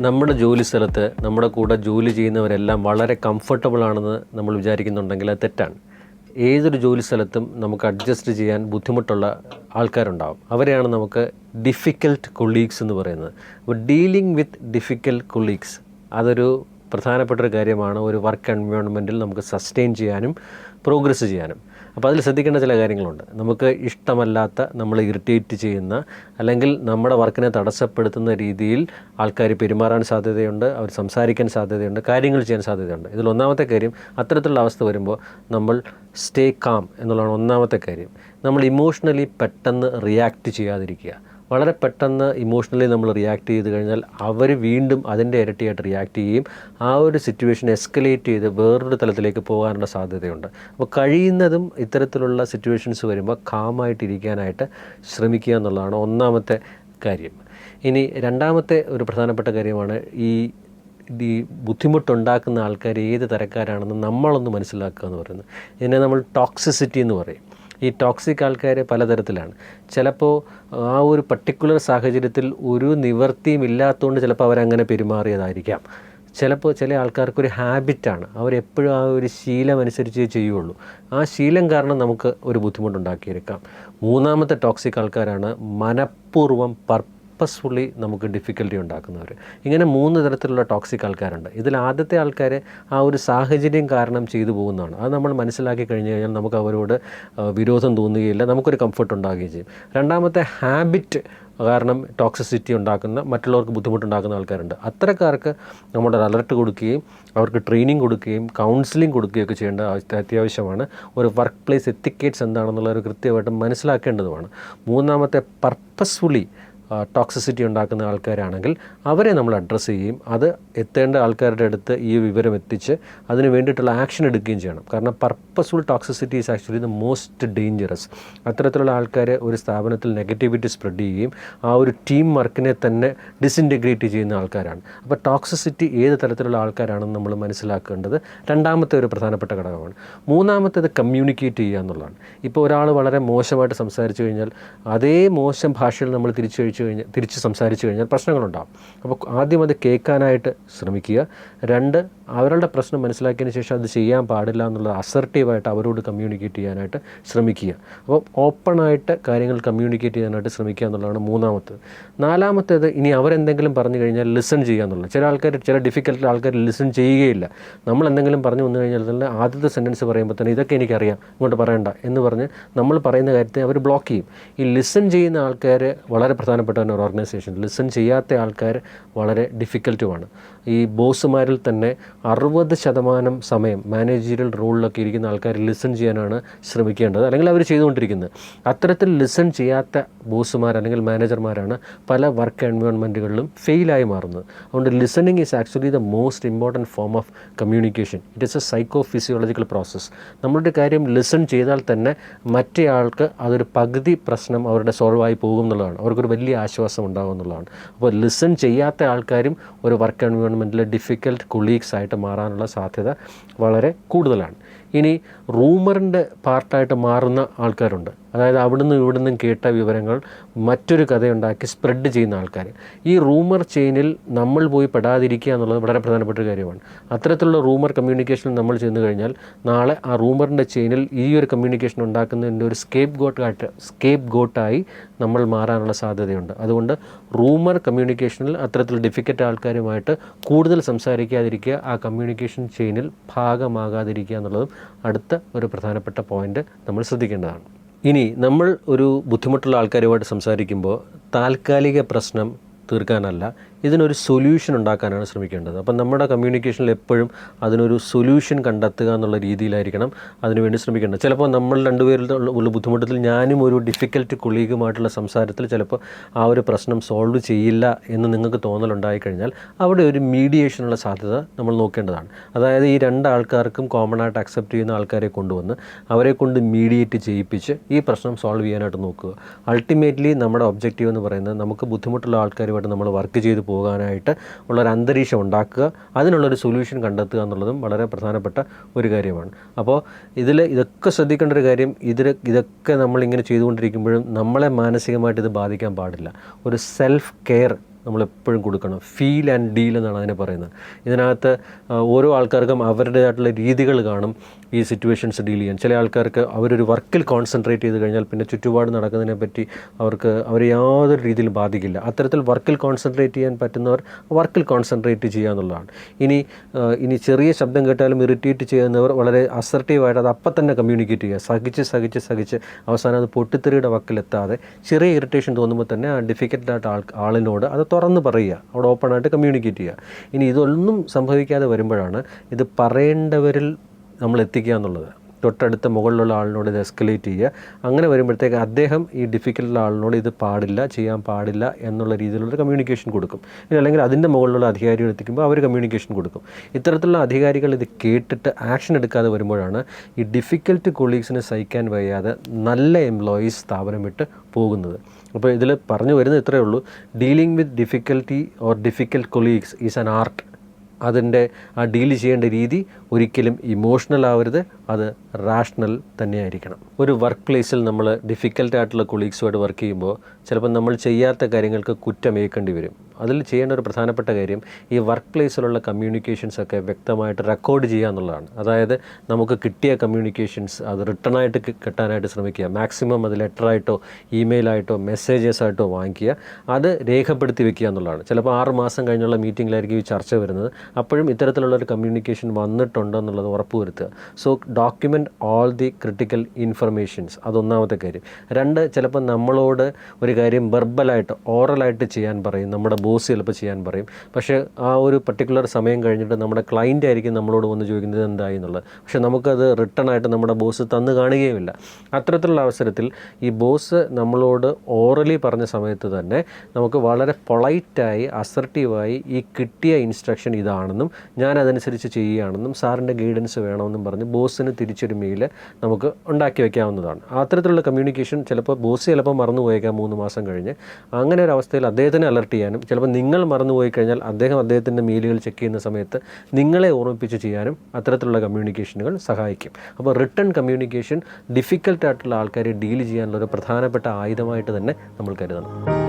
നമ്മുടെ ജോലി സ്ഥലത്ത് നമ്മുടെ കൂടെ ജോലി ചെയ്യുന്നവരെല്ലാം വളരെ കംഫർട്ടബിൾ ആണെന്ന് നമ്മൾ വിചാരിക്കുന്നുണ്ടെങ്കിൽ അത് തെറ്റാണ്. ഏതൊരു ജോലി സ്ഥലത്തും നമുക്ക് അഡ്ജസ്റ്റ് ചെയ്യാൻ ബുദ്ധിമുട്ടുള്ള ആൾക്കാരുണ്ടാവും. അവരെയാണ് നമുക്ക് ഡിഫിക്കൽട്ട് കൊളീഗ്സ് എന്ന് പറയുന്നത്. അപ്പോൾ ഡീലിംഗ് വിത്ത് ഡിഫിക്കൽട്ട് കൊളീഗ്സ് അതൊരു പ്രധാനപ്പെട്ട ഒരു കാര്യമാണ്. ഒരു വർക്ക് എൻവയോൺമെന്റിൽ നമുക്ക് സസ്റ്റെയിൻ ചെയ്യാനും പ്രോഗ്രസ് ചെയ്യാനും. അപ്പോൾ അതിൽ ശ്രദ്ധിക്കേണ്ട ചില കാര്യങ്ങളുണ്ട്. നമുക്ക് ഇഷ്ടമല്ലാത്ത നമ്മൾ ഇറിറ്റേറ്റ് ചെയ്യുന്ന അല്ലെങ്കിൽ നമ്മുടെ വർക്കിനെ തടസ്സപ്പെടുത്തുന്ന രീതിയിൽ ആൾക്കാർ പെരുമാറാൻ സാധ്യതയുണ്ട് അവർ സംസാരിക്കാൻ സാധ്യതയുണ്ട് കാര്യങ്ങൾ ചെയ്യാൻ സാധ്യതയുണ്ട്. ഇതിൽ ഒന്നാമത്തെ കാര്യം അത്തരത്തിലുള്ള അവസ്ഥ വരുമ്പോൾ നമ്മൾ സ്റ്റേ കാം എന്നുള്ളതാണ് ഒന്നാമത്തെ കാര്യം. നമ്മൾ ഇമോഷണലി പെട്ടെന്ന് റിയാക്ട് ചെയ്യാതിരിക്കുക. വളരെ പെട്ടെന്ന് ഇമോഷണലി നമ്മൾ റിയാക്ട് ചെയ്ത് കഴിഞ്ഞാൽ അവർ വീണ്ടും അതിന്റെ ഇരട്ടിയായിട്ട് റിയാക്ട് ചെയ്യും. ആ ഒരു സിറ്റുവേഷൻ എസ്കലേറ്റ് ചെയ്ത് വേറൊരു തലത്തിലേക്ക് പോകാനുള്ള സാധ്യതയുണ്ട്. അപ്പോൾ കഴിയുന്നതും ഇത്തരത്തിലുള്ള സിറ്റുവേഷൻസ് വരുമ്പോൾ കാമായിട്ടിരിക്കാനായിട്ട് ശ്രമിക്കുക എന്നുള്ളതാണ് ഒന്നാമത്തെ കാര്യം. ഇനി രണ്ടാമത്തെ ഒരു പ്രധാനപ്പെട്ട കാര്യമാണ് ഈ ഈ ബുദ്ധിമുട്ടുണ്ടാക്കുന്ന ആൾക്കാർ ഏത് തരക്കാരാണെന്ന് നമ്മളൊന്ന് മനസ്സിലാക്കുക എന്ന് പറയുന്നത്. ഇതിനെ നമ്മൾ ടോക്സിസിറ്റി എന്ന് പറയും. ഈ ടോക്സിക് ആൾക്കാർ പലതരത്തിലാണ്. ചിലപ്പോൾ ആ ഒരു പർട്ടിക്കുലർ സാഹചര്യത്തിൽ ഒരു നിവർത്തിയും ഇല്ലാത്തതുകൊണ്ട് ചിലപ്പോൾ അവരങ്ങനെ പെരുമാറിയതായിരിക്കാം. ചിലപ്പോൾ ചില ആൾക്കാർക്കൊരു ഹാബിറ്റാണ് അവരെപ്പോഴും ആ ഒരു ശീലം അനുസരിച്ച് ചെയ്യുള്ളൂ. ആ ശീലം കാരണം നമുക്ക് ഒരു ബുദ്ധിമുട്ടുണ്ടാക്കിയെടുക്കാം. മൂന്നാമത്തെ ടോക്സിക് ആൾക്കാരാണ് മനഃപൂർവം പർപ്പസ്ഫുള്ളി നമുക്ക് ഡിഫിക്കൽട്ടി ഉണ്ടാക്കുന്നവർ ഇങ്ങനെ മൂന്ന് തരത്തിലുള്ള ടോക്സിക് ആൾക്കാരുണ്ട്. ഇതിൽ ആദ്യത്തെ ആൾക്കാർ ആ ഒരു സാഹചര്യം കാരണം ചെയ്തു പോകുന്നതാണ്. അത് നമ്മൾ മനസ്സിലാക്കി കഴിഞ്ഞ് കഴിഞ്ഞാൽ നമുക്ക് അവരോട് വിരോധം തോന്നുകയില്ല. നമുക്കൊരു കംഫർട്ട് ഉണ്ടാകുകയും ചെയ്യും. രണ്ടാമത്തെ ഹാബിറ്റ് കാരണം ടോക്സിസിറ്റി ഉണ്ടാക്കുന്ന മറ്റുള്ളവർക്ക് ബുദ്ധിമുട്ടുണ്ടാക്കുന്ന ആൾക്കാരുണ്ട്. അത്തരക്കാർക്ക് നമ്മുടെ അലർട്ട് കൊടുക്കുകയും അവർക്ക് ട്രെയിനിങ് കൊടുക്കുകയും കൗൺസിലിംഗ് കൊടുക്കുകയൊക്കെ ചെയ്യേണ്ട ആവശ്യ- അത്യാവശ്യമാണ്. ഒരു വർക്ക് പ്ലേസ് എത്തിക്കേറ്റ്സ് എന്താണെന്നുള്ള കൃത്യമായിട്ട് മനസ്സിലാക്കേണ്ടതുമാണ്. മൂന്നാമത്തെ പർപ്പസ്ഫുള്ളി ടോക്സിസിറ്റി ഉണ്ടാക്കുന്ന ആൾക്കാരാണെങ്കിൽ അവരെ നമ്മൾ അഡ്രസ്സ് ചെയ്യുകയും അത് എത്തേണ്ട ആൾക്കാരുടെ അടുത്ത് ഈ വിവരം എത്തിച്ച് അതിന് വേണ്ടിയിട്ടുള്ള ആക്ഷൻ എടുക്കുകയും ചെയ്യണം. കാരണം purposeful toxicity is actually the most dangerous അത്തരത്തിലുള്ള ആൾക്കാർ ഒരു സ്ഥാപനത്തിൽ നെഗറ്റിവിറ്റി സ്പ്രെഡ് ചെയ്യുകയും ആ ഒരു ടീം വർക്കിനെ തന്നെ ഡിസിന്റഗ്രേറ്റ് ചെയ്യുന്ന ആൾക്കാരാണ്. അപ്പോൾ ടോക്സിസിറ്റി ഏത് തരത്തിലുള്ള ആൾക്കാരാണെന്ന് നമ്മൾ മനസ്സിലാക്കേണ്ടത് രണ്ടാമത്തെ ഒരു പ്രധാനപ്പെട്ട ഘടകമാണ്. മൂന്നാമത്തേത് കമ്മ്യൂണിക്കേറ്റ് ചെയ്യുക എന്നുള്ളതാണ്. ഇപ്പോൾ ഒരാൾ വളരെ മോശമായിട്ട് സംസാരിച്ചു കഴിഞ്ഞാൽ അതേ മോശം ഭാഷയിൽ നമ്മൾ തിരിച്ചു കഴിച്ചു കഴിഞ്ഞാൽ തിരിച്ച് സംസാരിച്ചു കഴിഞ്ഞാൽ പ്രശ്നങ്ങളുണ്ടാകും അപ്പോൾ ആദ്യം അത് കേൾക്കാനായിട്ട് ശ്രമിക്കുക. രണ്ട് അവരുടെ പ്രശ്നം മനസ്സിലാക്കിയതിന് ശേഷം അത് ചെയ്യാൻ പാടില്ല എന്നുള്ളത് അസർട്ടീവായിട്ട് അവരോട് കമ്മ്യൂണിക്കേറ്റ് ചെയ്യാനായിട്ട് ശ്രമിക്കുക. അപ്പോൾ ഓപ്പണായിട്ട് കാര്യങ്ങൾ കമ്മ്യൂണിക്കേറ്റ് ചെയ്യാനായിട്ട് ശ്രമിക്കുക എന്നുള്ളതാണ് മൂന്നാമത്തേത് നാലാമത്തേത് ഇനി അവരെന്തെങ്കിലും പറഞ്ഞു കഴിഞ്ഞാൽ ലിസൺ ചെയ്യുക എന്നുള്ളത്. ചില ആൾക്കാർ ചില ഡിഫിക്കൽട്ട് ആൾക്കാർ ലിസൺ ചെയ്യുകയില്ല. നമ്മൾ എന്തെങ്കിലും പറഞ്ഞു വന്നു കഴിഞ്ഞാൽ തന്നെ ആദ്യത്തെ സെന്റൻസ് പറയുമ്പോൾ തന്നെ ഇതൊക്കെ എനിക്കറിയാം ഇങ്ങോട്ട് പറയണ്ട എന്ന് പറഞ്ഞ് നമ്മൾ പറയുന്ന കാര്യത്തെ അവർ ബ്ലോക്ക് ചെയ്യും. ഈ ലിസൺ ചെയ്യുന്ന ആൾക്കാർ വളരെ പ്രധാനപ്പെട്ട ഒരു ഓർഗനൈസേഷൻ ലിസൺ ചെയ്യാത്ത ആൾക്കാർ വളരെ ഡിഫിക്കൽട്ടുമാണ് ഈ ബോസുമാരിൽ തന്നെ അറുപത് ശതമാനം സമയം മാനേജീരിയൽ റോളിലൊക്കെ ഇരിക്കുന്ന ആൾക്കാർ ലിസൺ ചെയ്യാനാണ് ശ്രമിക്കേണ്ടത് അല്ലെങ്കിൽ അവർ ചെയ്തുകൊണ്ടിരിക്കുന്നത്. അത്തരത്തിൽ ലിസൺ ചെയ്യാത്ത ബോസുമാർ അല്ലെങ്കിൽ മാനേജർമാരാണ് പല വർക്ക് എൻവയോൺമെന്റുകളിലും ഫെയിലായി മാറുന്നത്. അതുകൊണ്ട് listening is actually the most important form of communication it is a psycho physiological process നമ്മളുടെ കാര്യം ലിസൺ ചെയ്താൽ തന്നെ മറ്റേയാൾക്ക് അതൊരു പകുതി പ്രശ്നം അവരുടെ സോൾവ് ആയി പോകും എന്നുള്ളതാണ്. അവർക്കൊരു വലിയ ആശ്വാസം ഉണ്ടാകും എന്നുള്ളതാണ്. അപ്പോൾ ലിസൺ ചെയ്യാത്ത ആൾക്കാരും ഒരു വർക്ക് എൻവയോൺമെന്റിലെ ഡിഫിക്കൽട്ട് കൊളീഗ്സ് ആയിട്ട് മാറാനുള്ള സാധ്യത വളരെ കൂടുതലാണ്. ഇനി റൂമറിന്റെ പാർട്ടായിട്ട് മാറുന്ന ആൾക്കാരുണ്ട്. അതായത് അവിടുന്ന് ഇവിടുന്നും കേട്ട വിവരങ്ങൾ മറ്റൊരു കഥയുണ്ടാക്കി സ്പ്രെഡ് ചെയ്യുന്ന ആൾക്കാർ ഈ റൂമർ ചെയിനിൽ നമ്മൾ പോയി പെടാതിരിക്കുക എന്നുള്ളത് വളരെ പ്രധാനപ്പെട്ട ഒരു കാര്യമാണ്. അത്തരത്തിലുള്ള റൂമർ കമ്മ്യൂണിക്കേഷൻ നമ്മൾ ചെന്ന് കഴിഞ്ഞാൽ നാളെ ആ റൂമറിന്റെ ചെയിനിൽ ഈ ഒരു കമ്മ്യൂണിക്കേഷൻ ഉണ്ടാക്കുന്നതിന്റെ ഒരു സ്കേപ്പ് ഗോട്ടായിട്ട് സ്കേപ്പ് ഗോട്ടായി നമ്മൾ മാറാനുള്ള സാധ്യതയുണ്ട്. അതുകൊണ്ട് റൂമർ കമ്മ്യൂണിക്കേഷനിൽ അത്തരത്തിൽ ഡിഫിക്കറ്റ് ആൾക്കാരുമായിട്ട് കൂടുതൽ സംസാരിക്കാതിരിക്കുക ആ കമ്മ്യൂണിക്കേഷൻ ചെയിനിൽ ഭാഗമാകാതിരിക്കുക എന്നുള്ളതും അടുത്ത ഒരു പ്രധാനപ്പെട്ട പോയിന്റ് നമ്മൾ ശ്രദ്ധിക്കേണ്ടതാണ്. ഇനി നമ്മൾ ഒരു ബുദ്ധിമുട്ടുള്ള ആൾക്കാരുമായിട്ട് സംസാരിക്കുമ്പോൾ താൽക്കാലിക പ്രശ്നം തീർക്കാനല്ല ഇതിനൊരു സൊല്യൂഷൻ ഉണ്ടാക്കാനാണ് ശ്രമിക്കേണ്ടത്. അപ്പം നമ്മുടെ കമ്മ്യൂണിക്കേഷനിൽ എപ്പോഴും അതിനൊരു സൊല്യൂഷൻ കണ്ടെത്തുക എന്നുള്ള രീതിയിലായിരിക്കണം അതിനുവേണ്ടി ശ്രമിക്കേണ്ടത്. ചിലപ്പോൾ നമ്മൾ രണ്ടുപേരിൽ ഉള്ള ബുദ്ധിമുട്ടത്തിൽ ഞാനും ഒരു ഡിഫിക്കൽട്ട് കൊളീഗുമായിട്ടുള്ള സംസാരത്തിൽ ചിലപ്പോൾ ആ ഒരു പ്രശ്നം സോൾവ് ചെയ്യില്ല എന്ന് നിങ്ങൾക്ക് തോന്നലുണ്ടായി കഴിഞ്ഞാൽ അവിടെ ഒരു മീഡിയേഷനുള്ള സാധ്യത നമ്മൾ നോക്കേണ്ടതാണ്. അതായത് ഈ രണ്ടാൾക്കാർക്കും കോമൺ ആയിട്ട് അക്സെപ്റ്റ് ചെയ്യുന്ന ആൾക്കാരെ കൊണ്ടുവന്ന് അവരെ കൊണ്ട് മീഡിയേറ്റ് ചെയ്യിപ്പിച്ച് ഈ പ്രശ്നം സോൾവ് ചെയ്യാനായിട്ട് നോക്കുക. അൾട്ടിമേറ്റ്ലി നമ്മുടെ ഒബ്ജക്റ്റീവ് എന്ന് പറയുന്നത് നമുക്ക് ബുദ്ധിമുട്ടുള്ള ആൾക്കാരുമായിട്ട് നമ്മൾ വർക്ക് ചെയ്ത് പോകാനായിട്ട് ഉള്ളൊരു അന്തരീക്ഷം ഉണ്ടാക്കുക അതിനുള്ളൊരു സൊല്യൂഷൻ കണ്ടെത്തുക എന്നുള്ളതും വളരെ പ്രധാനപ്പെട്ട ഒരു കാര്യമാണ്. അപ്പോൾ ഇതിൽ ഇതൊക്കെ ശ്രദ്ധിക്കേണ്ട ഒരു കാര്യം ഇതിൽ ഇതൊക്കെ നമ്മളിങ്ങനെ ചെയ്തുകൊണ്ടിരിക്കുമ്പോഴും നമ്മളെ മാനസികമായിട്ട് ഇത് ബാധിക്കാൻ പാടില്ല. ഒരു സെൽഫ് കെയർ നമ്മൾ എപ്പോഴും കൊടുക്കണം. ഫീൽ ആൻഡ് ഡീൽ എന്നാണ് അതിനെ പറയുന്നത്. ഇതിനകത്ത് ഓരോ ആൾക്കാർക്കും അവരുടേതായിട്ടുള്ള രീതികൾ കാണും ഈ സിറ്റുവേഷൻസ് ഡീൽ ചെയ്യാൻ. ചില ആൾക്കാർക്ക് അവരൊരു വർക്കിൽ കോൺസെൻട്രേറ്റ് ചെയ്ത് കഴിഞ്ഞാൽ പിന്നെ ചുറ്റുപാട് നടക്കുന്നതിനെ പറ്റി അവർക്ക് അവരെ യാതൊരു രീതിയിലും ബാധിക്കില്ല. അത്തരത്തിൽ വർക്കിൽ കോൺസെൻട്രേറ്റ് ചെയ്യാൻ പറ്റുന്നവർ വർക്കിൽ കോൺസെൻട്രേറ്റ് ചെയ്യുക എന്നുള്ളതാണ്. ഇനി ഇനി ചെറിയ ശബ്ദം കേട്ടാലും ഇറിറ്റേറ്റ് ചെയ്യുന്നവർ വളരെ അസർട്ടീവായിട്ട് അത് അപ്പം തന്നെ കമ്മ്യൂണിക്കേറ്റ് ചെയ്യുക. സഹിച്ച് സഹിച്ച് സഹിച്ച് അവസാനം അത് പൊട്ടിത്തെറിയുടെ വക്കിലെത്താതെ ചെറിയ ഇറിറ്റേഷൻ തോന്നുമ്പോൾ തന്നെ ആ ഡിഫിക്കൽട്ടായിട്ട് ആൾ ആളിനോട് അത് തുറന്ന് പറയുക. അവിടെ ഓപ്പണായിട്ട് കമ്മ്യൂണിക്കേറ്റ് ചെയ്യുക. ഇനി ഇതൊന്നും സംഭവിക്കാതെ വരുമ്പോഴാണ് ഇത് പറയേണ്ടവരിൽ നമ്മൾ എത്തിക്കുക എന്നുള്ളത്. തൊട്ടടുത്ത മുകളിലുള്ള ആളിനോട് ഇത് എസ്കലേറ്റ് ചെയ്യുക. അങ്ങനെ വരുമ്പോഴത്തേക്ക് അദ്ദേഹം ഈ ഡിഫിക്കൽട്ടുള്ള ആളിനോട് ഇത് പാടില്ല ചെയ്യാൻ പാടില്ല എന്നുള്ള രീതിയിലുള്ള കമ്മ്യൂണിക്കേഷൻ കൊടുക്കും. അല്ലെങ്കിൽ അതിന്റെ മുകളിലുള്ള അധികാരികൾ എത്തിക്കുമ്പോൾ അവർ കമ്മ്യൂണിക്കേഷൻ കൊടുക്കും. ഇത്തരത്തിലുള്ള അധികാരികൾ ഇത് കേട്ടിട്ട് ആക്ഷൻ എടുക്കാതെ വരുമ്പോഴാണ് ഈ ഡിഫിക്കൽട്ട് കൊളീഗ്സിനെ സഹിക്കാൻ വയ്യാതെ നല്ല എംപ്ലോയീസ് സ്ഥാപനം വിട്ട് പോകുന്നത്. അപ്പോൾ ഇതിൽ പറഞ്ഞു വരുന്നത് ഇത്രയേ ഉള്ളൂ. Dealing with difficulty or difficult colleagues is an art അതിന്റെ ആ ഡീൽ ചെയ്യേണ്ട രീതി ഒരിക്കലും ഇമോഷണൽ ആവരുത്. അത് റാഷണൽ തന്നെയായിരിക്കണം. ഒരു വർക്ക് പ്ലേസിൽ നമ്മൾ ഡിഫിക്കൽട്ടായിട്ടുള്ള കൊളീഗ്സുമായിട്ട് വർക്ക് ചെയ്യുമ്പോൾ ചിലപ്പോൾ നമ്മൾ ചെയ്യാത്ത കാര്യങ്ങൾക്ക് കുറ്റമേക്കേണ്ടി വരും. അതിൽ ചെയ്യേണ്ട ഒരു പ്രധാനപ്പെട്ട കാര്യം ഈ വർക്ക് പ്ലേസിലുള്ള കമ്മ്യൂണിക്കേഷൻസ് ഒക്കെ വ്യക്തമായിട്ട് റെക്കോർഡ് ചെയ്യുക എന്നുള്ളതാണ്. അതായത് നമുക്ക് കിട്ടിയ കമ്മ്യൂണിക്കേഷൻസ് അത് റിട്ടേൺ ആയിട്ട് കിട്ടാനായിട്ട് ശ്രമിക്കുക. മാക്സിമം അത് ലെറ്ററായിട്ടോ ഇമെയിലായിട്ടോ മെസ്സേജസ് ആയിട്ടോ വാങ്ങിക്കുക. അത് രേഖപ്പെടുത്തി വെക്കുക എന്നുള്ളതാണ്. ചിലപ്പോൾ ആറ് മാസം കഴിഞ്ഞുള്ള മീറ്റിങ്ങിലായിരിക്കും ഈ ചർച്ച വരുന്നത്. അപ്പോഴും ഇത്തരത്തിലുള്ള ഒരു കമ്മ്യൂണിക്കേഷൻ വന്നിട്ടുണ്ടോ എന്നുള്ളത് ഉറപ്പുവരുത്തുക. So document all the critical informations അതൊന്നാമത്തെ കാര്യം. രണ്ട് ചിലപ്പോൾ നമ്മളോട് ഒരു കാര്യം ബെർബലായിട്ട് ഓറലായിട്ട് ചെയ്യാൻ പറയും. നമ്മുടെ ബോസ് ചിലപ്പോൾ ചെയ്യാൻ പറയും. പക്ഷേ ആ ഒരു പർട്ടിക്കുലർ സമയം കഴിഞ്ഞിട്ട് നമ്മുടെ ക്ലയന്റ് ആയിരിക്കും നമ്മളോട് വന്ന് ചോദിക്കുന്നത് എന്തായി എന്നുള്ളത്. പക്ഷേ നമുക്കത് റിട്ടേൺ ആയിട്ട് നമ്മുടെ ബോസ് തന്നു കാണുകയുമില്ല. അത്തരത്തിലുള്ള അവസരത്തിൽ ഈ ബോസ് നമ്മളോട് ഓറലി പറഞ്ഞ സമയത്ത് തന്നെ നമുക്ക് വളരെ പൊളൈറ്റായി അസർട്ടീവായി ഈ കിട്ടിയ ഇൻസ്ട്രക്ഷൻ ഇതാണെന്നും ഞാൻ അതനുസരിച്ച് ചെയ്യുകയാണെന്നും സാറിന്റെ ഗൈഡൻസ് വേണമെന്നും പറഞ്ഞ് ബോസിന് തിരിച്ചൊരു മെയിൽ നമുക്ക് ഉണ്ടാക്കി വെക്കാവുന്നതാണ്. അത്തരത്തിലുള്ള കമ്മ്യൂണിക്കേഷൻ ചിലപ്പോൾ ബോസ് ചിലപ്പോൾ മറന്നു പോയേക്കാം മൂന്ന് മാസം കഴിഞ്ഞ്. അങ്ങനെ ഒരു അവസ്ഥയിൽ അദ്ദേഹത്തിനെ അലർട്ട് ചെയ്യാനും ചിലപ്പോൾ നിങ്ങൾ മറന്നുപോയി കഴിഞ്ഞാൽ അദ്ദേഹം അദ്ദേഹത്തിന്റെ മെയിലുകൾ ചെക്ക് ചെയ്യുന്ന സമയത്ത് നിങ്ങളെ ഓർമ്മിപ്പിച്ച് ചെയ്യാനും അത്തരത്തിലുള്ള കമ്മ്യൂണിക്കേഷനുകൾ സഹായിക്കും. അപ്പോൾ റിട്ടേൺ കമ്മ്യൂണിക്കേഷൻ ഡിഫിക്കൽട്ടായിട്ടുള്ള ആൾക്കാരെ ഡീൽ ചെയ്യാനുള്ള ഒരു പ്രധാനപ്പെട്ട ആയുധമായിട്ട് തന്നെ നമ്മൾ കരുതണം.